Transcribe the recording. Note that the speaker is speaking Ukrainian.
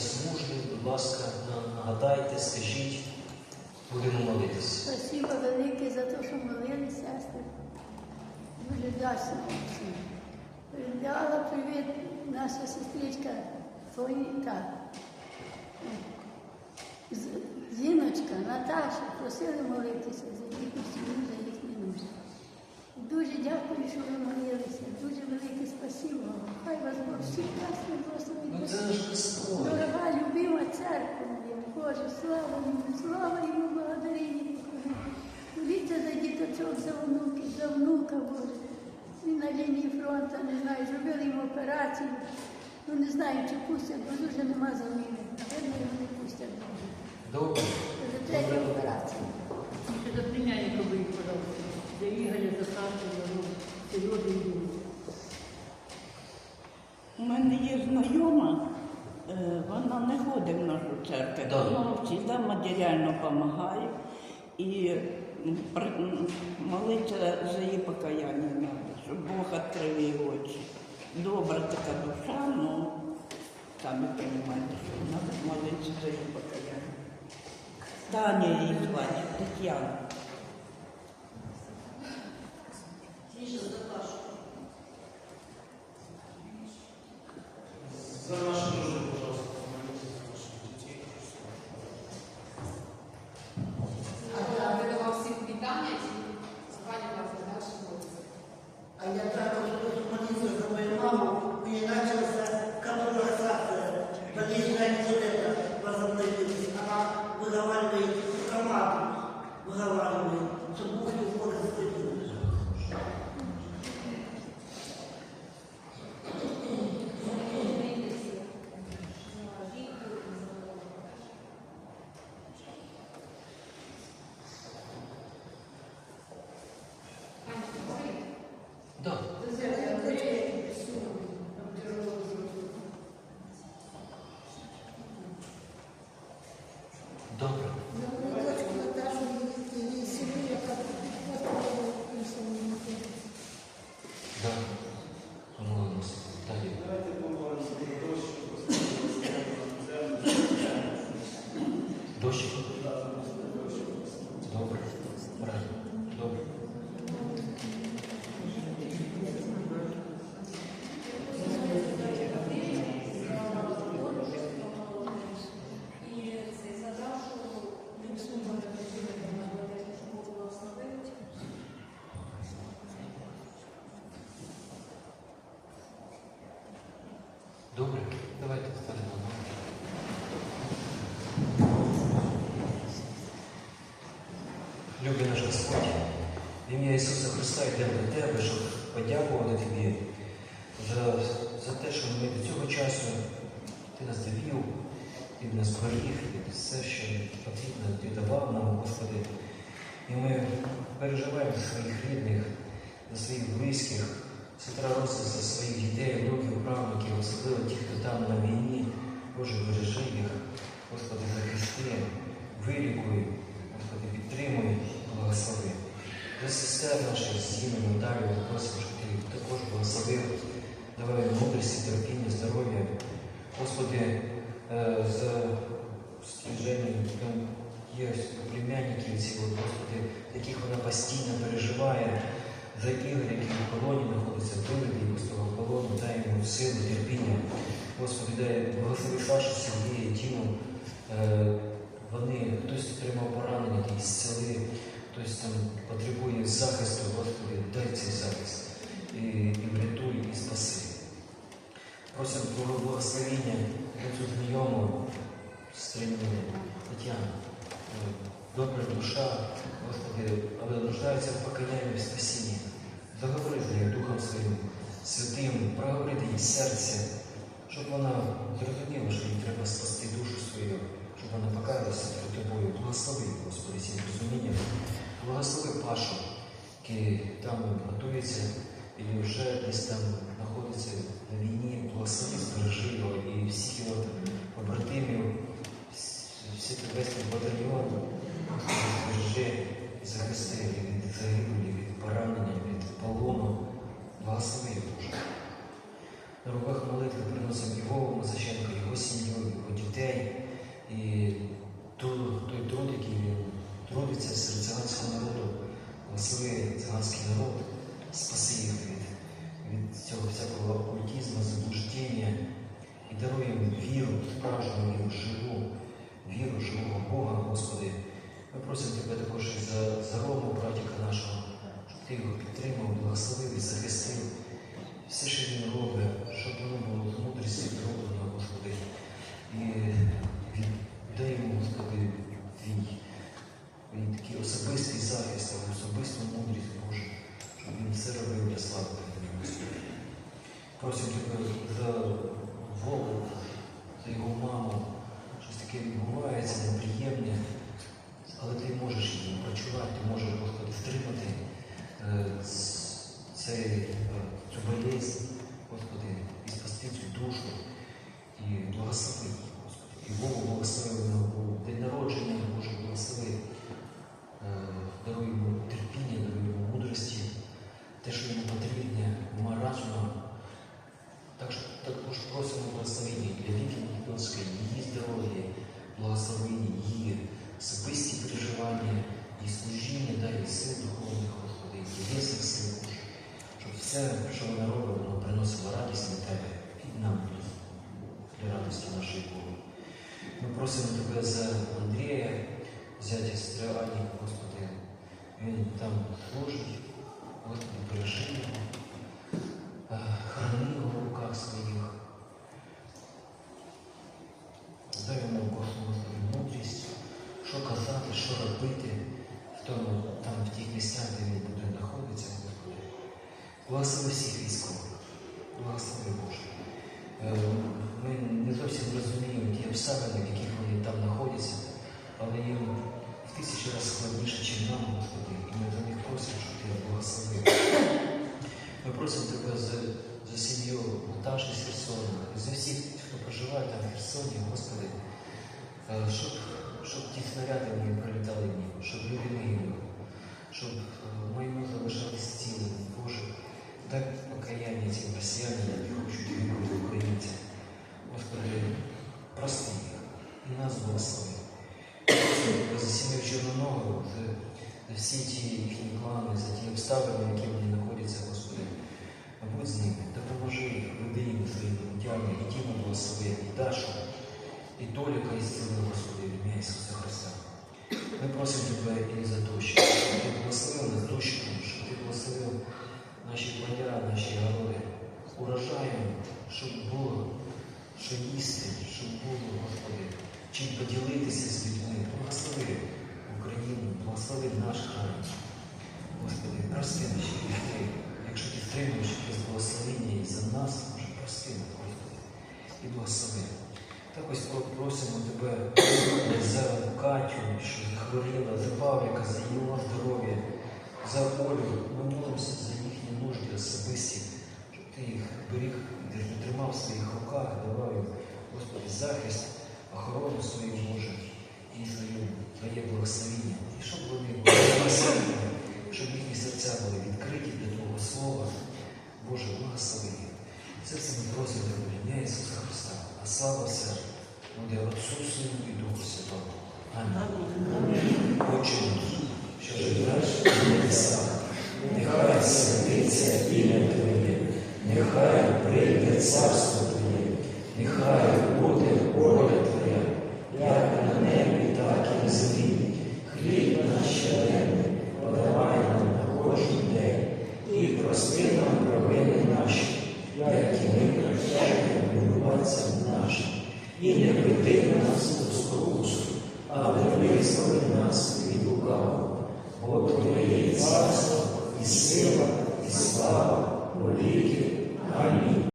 службі, будь ласка, нагадайте, скажіть, будемо молитися. Спасибо велике за те, що молили сестри. Дуже вдячна всім. Передала привіт наша сестричка. З- Зіночка, Наташа просили молитися за їхню сім'ю, за їхні нужди. Дуже дякую, що ви молилися. Дуже велике спасибо. Хай вас Бог всіх нас Дорога, любима церква моя, Боже, слава йому, слава йому, благодаріння. Моліться за діточок, за внуків, за внука, Боже. Він на лінії фронту, не знаю, зробили йому операцію. Ну не знаю, чи пустять, бо дуже нема заміни. Напевно, його не пустять. Добре. Це третя операція. Ще до племянника пожалуйста. За Ігоря, за Сашу, за ну, Сережу і. Мене є знайома, е, вона не ходить в нашу церкву, вона завжди матеріально допомагає і молиться за її покаяння треба, щоб Бог відкрив її очі. Добра така душа, ну самі розумієте, що треба молитися за її покаяння. Таня її звати, Тетяна. Добре. Давайте станемо. на ноги. Любий наш Господь, в ім'я Ісуса Христа йдемо до Тебе, щоб подякувати Тобі за, за те, що ми до цього часу Ти нас довів, Ти нас зберіг, і все, що потрібно, Ти давав нам, Господи. І ми переживаємо за своїх рідних, за своїх близьких, Сестра Роса за своїх дітей, внуків, правнуків, особливо ті, хто там на війні. Боже, бережи їх, Господи, захисти, вилікуй, Господи, підтримуй, благослови. До сестер наших Зіною, Наталію, просимо, щоб ти також благословив, давай мудрості, терпіння, здоров'я. Господи, е, за стіження, там є племянники ці, Господи, яких вона постійно переживає. За який в полоні знаходиться, його з того полону, дай йому силу, терпіння. Господи, дай благослови Сашу, Сергія, Діму. Е, вони, хтось отримав поранення, ті зціли, хтось там потребує захисту, Господи, дай цей захист. І, і врятуй, і спаси. Просимо Твого благословення на цю знайому стримання Тетяну. Е, Добра душа, Господи, але нуждається в покаянні в спасінні. Заговори з Духом Своїм святим, проговори її серце, щоб вона зрозуміла, що їй треба спасти душу свою, щоб вона покаялася перед тобою. Благослови, Господи, цим розумінням. Благослови Пашу, який там готується і вже десь там знаходиться на війні. Благослови, збережи його і всіх його побратимів, всі весь батальйон. Господи, збережи і захисти від загибелі, від поранення, від полону. Благослови, Боже. На руках молитви молитви приносимо і Вову Мазаченка, його сім'ю, його дітей. І ту- той труд, який він трудиться серед циганського народу, благослови циганський народ, спаси їх від, від цього всякого окультизму, заблуждення і даруй їм віру, справжню віру, живу, віру живого Бога, Господи. Ми просимо Тебе також і за, за Рому, братіка нашого, щоб ти його підтримав, благословив і захистив. Все, що він робить, щоб воно було з мудрістю зроблено, Господи. І дай йому, Господи, твій, твій такий особистий захист, особисту мудрість Божу, щоб він все робив для слави Господи. Просимо Тебе за Вову, за його маму. Щось таке відбувається, неприємне, але ти можеш її прочувати, ти можеш, Господи, втримати е, цю болезнь, Господи, і спасти цю душу, і благослови, Господи. І Богу благослови на день народження, Боже, благослови, е, даруй йому терпіння, даруй йому мудрості, те, що йому потрібне, ума разума. Що також просимо благословення для Віки Македонської, її здоров'я, благословення, її особисті переживання, її служіння, дай сил духовних, Господи, і тілесних сил, щоб все, що вона робить, воно приносило радість на Тебе і нам для радості нашої Бога. Ми просимо Тебе за Андрія, зятя сестри Ані, Господи, він там служить, Господи, бережи його. Е, Храни його в руках своїх. Дай йому Господи мудрість, що казати, що робити в тому, там, в тих місцях, де він буде знаходитися, Господи. Благослови всіх військових, благослови Боже. Е, Ми не зовсім розуміємо ті обставини, в яких вони там знаходяться, але їм в тисячі разів складніше, ніж нам, Господи, і ми за них просимо, щоб ти благословив. Ми просимо Тебе за, за сім'ю Наташі з Херсона, за всіх, хто проживає там в Херсоні, Господи, е, щоб, щоб ті снаряди не прилітали щоб люди не щоб е, майно залишалось цілим. Боже, дай покаяння цим росіянам, які хочуть вибрати українців. Господи, прости їх і нас благослови. Просимо Тебе за сім'ю Чорноногу, за, за всі ті їхні плани, за ті обставини, в які вони знаходяться, Господи. Будь з ними, допоможи їх, веди їм путями, і Діму благослови, і Дашу, і Толіка і зціли, Господи, в ім'я Ісуса Христа. Ми просимо Тебе і за дощ, щоб Ти благословив нас дощиком, щоб Ти благословив наші поля, наші городи, урожаєм, щоб було, що їсти, щоб було, Господи, чим поділитися з людьми. Благослови Україну, благослови наш край. Господи, прости наші гріхи. Якщо ти втримуєш якесь благословення і за нас, може прости нас, і благослови. Так ось просимо Тебе за Катю, що захворіла, за Павліка, за його здоров'я, за Олю. Ми молимося за їхні нужди особисті, щоб ти їх беріг, тримав в своїх руках, давав їм, Господи, захист, охорону свою Боже і твою, Твоє благословення. І щоб вони спасені, щоб їхні серця були відкриті для Твого Слова. Боже, благослови їх. Все це просимо в ім'я Ісуса Христа. А слава вся буде Отцу, Сину і Духу Святому. Амінь. Отче наш, що живеш на небесах, нехай святиться ім'я Твоє, нехай прийде царство і не веди нас у спокусу, але визволи нас від лукавого. Бо Твоє царство і сила, і слава, у віки. Амінь.